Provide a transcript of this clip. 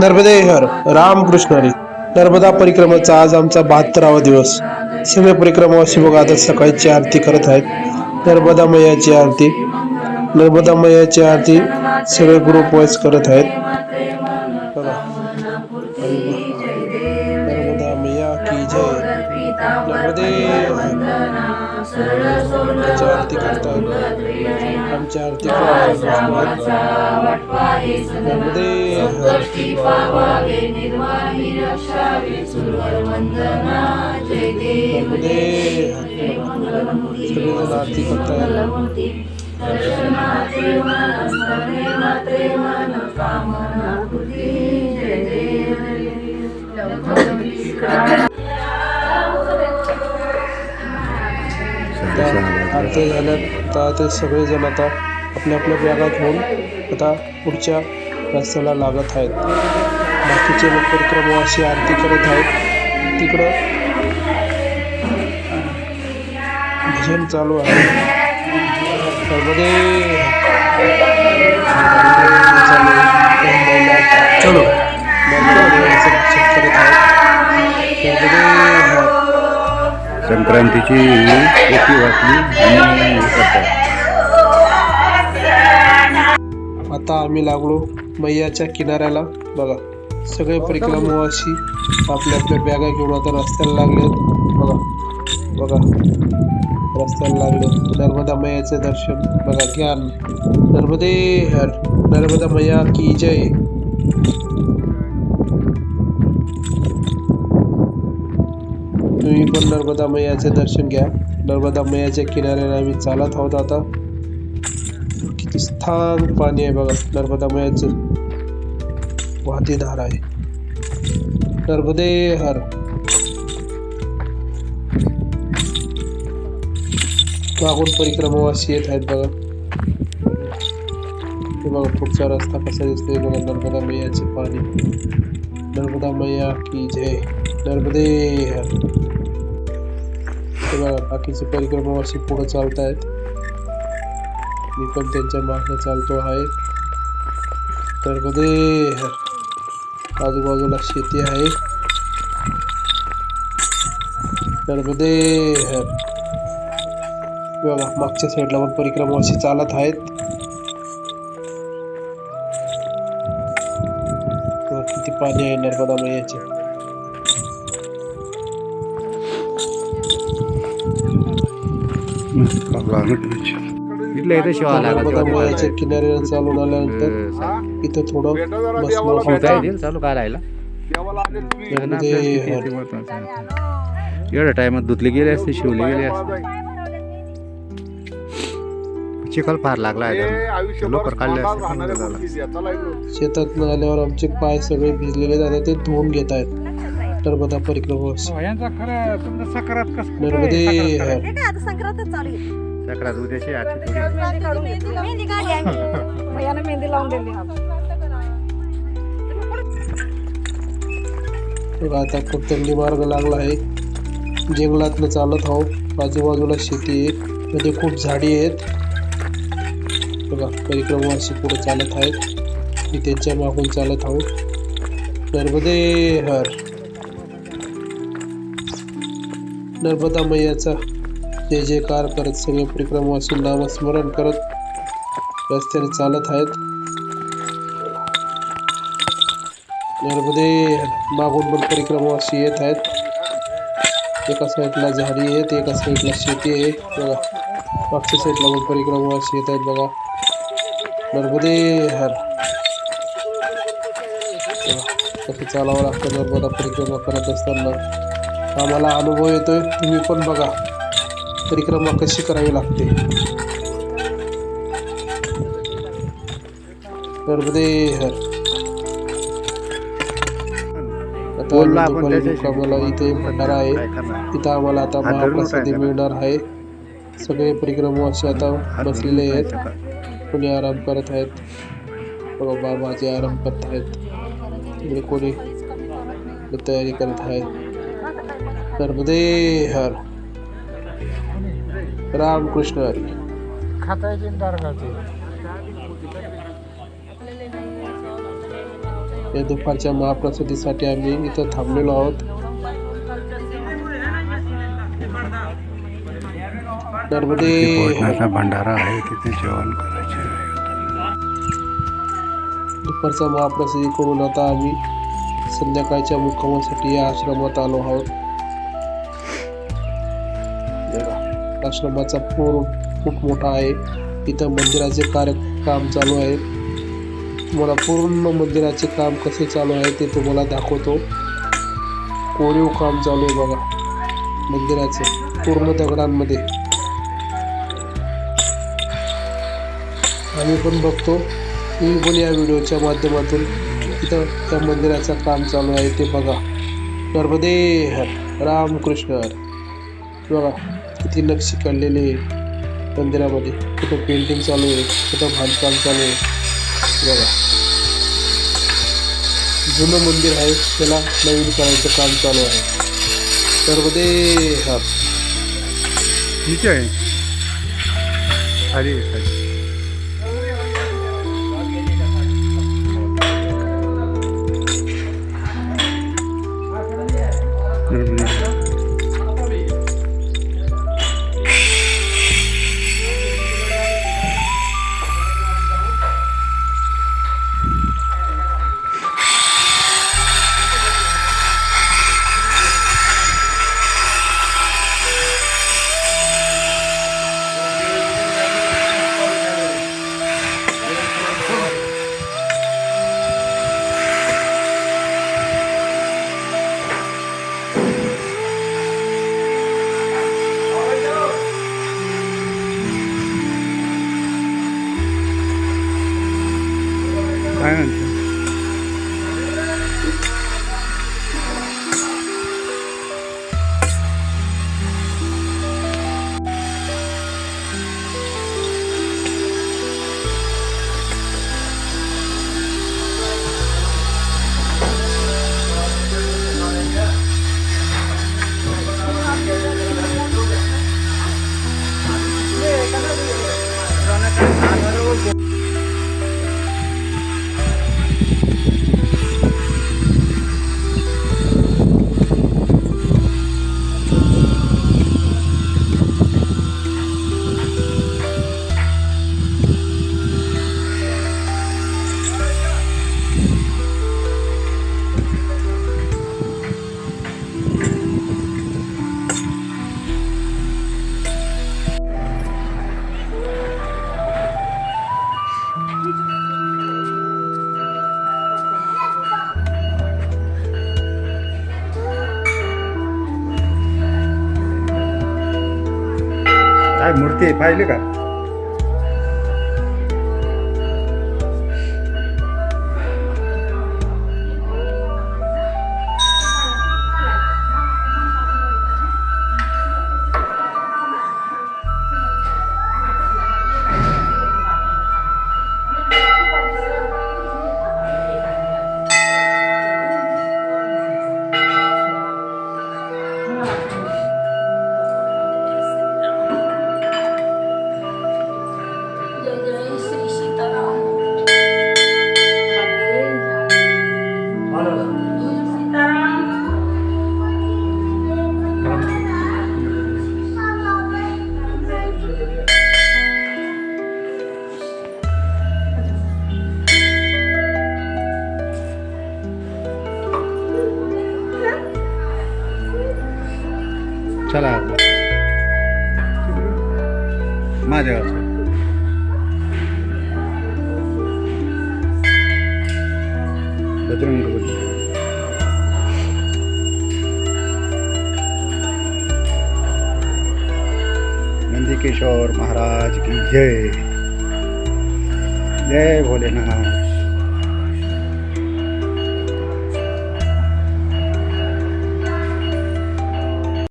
नर्मदे हर रामकृष्ण हरी. नर्मदा परिक्रमाचा आज आमचा बहात्तरावा दिवस. सगळे परिक्रमा बघा आता सकाळची आरती करत आहेत. नर्मदा मैयाची आरती. नर्मदा मैयाची आरती सगळे ग्रुप वाईज करत आहेत. नर्मदा मैया की जय. नर्मदे आमची आरती करतात आमची आरती करतात आरती करतात त्या आरती झाल्यात तर ते सगळेजण आता आपल्या आपल्या बॅगा घेऊन आता पुढच्या रस्त्याला लागत आहेत. बाकीचे लोक अशी आरती करत आहेत. तिकडं भजन चालू आहे. त्यामध्ये संक्रांतीची आणि आता आम्ही लागलो मैयाच्या किनाऱ्याला. बघा सगळे परिक्रमावाशी आपल्या आपल्या बॅगा घेऊन आता रस्त्याला लागलेत बघा बघा रस्त्याला लागले नर्मदा मैयाचे दर्शन. बघा घ्या नर्मदे नर्मदा मैया की जय. तुम्ही पण नर्मदा मैयाचे दर्शन घ्या. नर्मदा मैयाच्या किनाऱ्याला आम्ही चालत आहोत आता. किती स्थान पाणी आहे बघा. नर्मदा मैयाचं वादीधार आहे. नर्मदे हर. मागून परिक्रमावासी येत आहेत बघा. हे बघा पुढचा रस्ता कसा दिसतोय बघा नर्मदा मैयाचे पाणी. नर्मदा मैया की जय. नर्मदे हर. हे बघा बाकीचे परिक्रमावासी पुढे चालत आहेत मी पण त्यांच्या मागणं चालतो आहे. तर मध्ये आजूबाजूला शेती आहे. तर मध्ये बघा मागच्या साईडला पण परिक्रमावासी चालत आहेत. किती पाणी आहे नर्मदा मैयाचे इथलं इथं शिवाय नर्मदा मैयाच्या लागत किनाऱ्याला चालून आल्यानंतर इथं थोडं बसलो चालू एवढ्या टायमात धुतली गेली असते शिवली गेली असते. चिखल फार लागला आहे लवकर काढले असते. शेतात आल्यावर आमचे पाय सगळे भिजलेले जातात ते धुवून घेत आहेत नर्मदा परिक्रमावासी यांचा खरं तुमचा सकरात कसं नर्मदे हर हे काय आता संक्रांतच चालू आहे. सकरात उद्याची आजची थोडी मेहंदी काढून मेहंदी काढली आम्ही. भैयानं मेहंदी लावून दिली. बघा आता कोणतंडी मार्ग लागला आहे. जंगलातनं चालत आहोत. आजूबाजूला शेती आहे. मध्ये खूप झाडी आहेत. बघा परिक्रमावासी पुढे चालत आहेत. मी त्यांच्या मागून चालत आहोत. नर्मदे हर. नर्मदा मैयाचा जय जयकार करत सगळे परिक्रमावासी नामस्मरण करत रस्त्याने चालत आहेत. नर्मदे मागून पण परिक्रमावासी येत आहेत. एका साईडला झाडी आहेत एका साईडला शेती आहे. बघा मागच्या साईडला पण परिक्रमावासी येत आहेत बघा. नर्मदे हर. चालावं लागतं नर्मदा परिक्रमा करत असताना. आम्हाला अनुभव येतोय. तुम्ही पण बघा. परिक्रमा कशी करावी लागते. हर आता. मुक्कामाला इथे भंडारा आहे? तिथं आम्हाला आता महाप्रसादी? मिळणार आहे. सगळे परिक्रमावासी आता हात बसलेले आहेत. कोणी आराम करत आहेत. बघा बाबाजी आराम करत आहेत. कोणी तयारी करत आहेत. नर्मदे हर. रामकृष्ण हरी. खाता या दुपारच्या महाप्रसादीसाठी आम्ही इथं थांबलेलो आहोत. भंडारा आहे तिथे जेवण करायचे दुपारचा महाप्रसादी करून आता आम्ही संध्याकाळच्या मुक्कामासाठी या आश्रमात आलो आहोत. आश्रमाचा पूर खूप मोठा आहे. इथं मंदिराचे कार्य काम चालू आहे. तुम्हाला पूर्ण मंदिराचे काम कसे चालू आहे ते तुम्हाला दाखवतो. कोरीव काम चालू आहे बघा. मंदिराचे पूर्ण दगडांमध्ये. आम्ही पण बघतो. मी पण या व्हिडिओच्या माध्यमातून इथं त्या मंदिराचं काम चालू आहे ते बघा. नर्मदे हर रामकृष्ण. हर बघा. किती नक्षी काढलेले मंदिरामध्ये. कुठं पेंटिंग चालू आहे कुठं बांधकाम चालू आहे. बघा. जुनं मंदिर आहे त्याला नवीन करायचं काम चालू आहे. सर्वदे हा ठीक आहे. खाली आहे, खाली काय काय मूर्ती आहे पाहिले का? चला. माझ्या गावचं बजरंग बली. महाराज की जय. जय भोलेनाथ.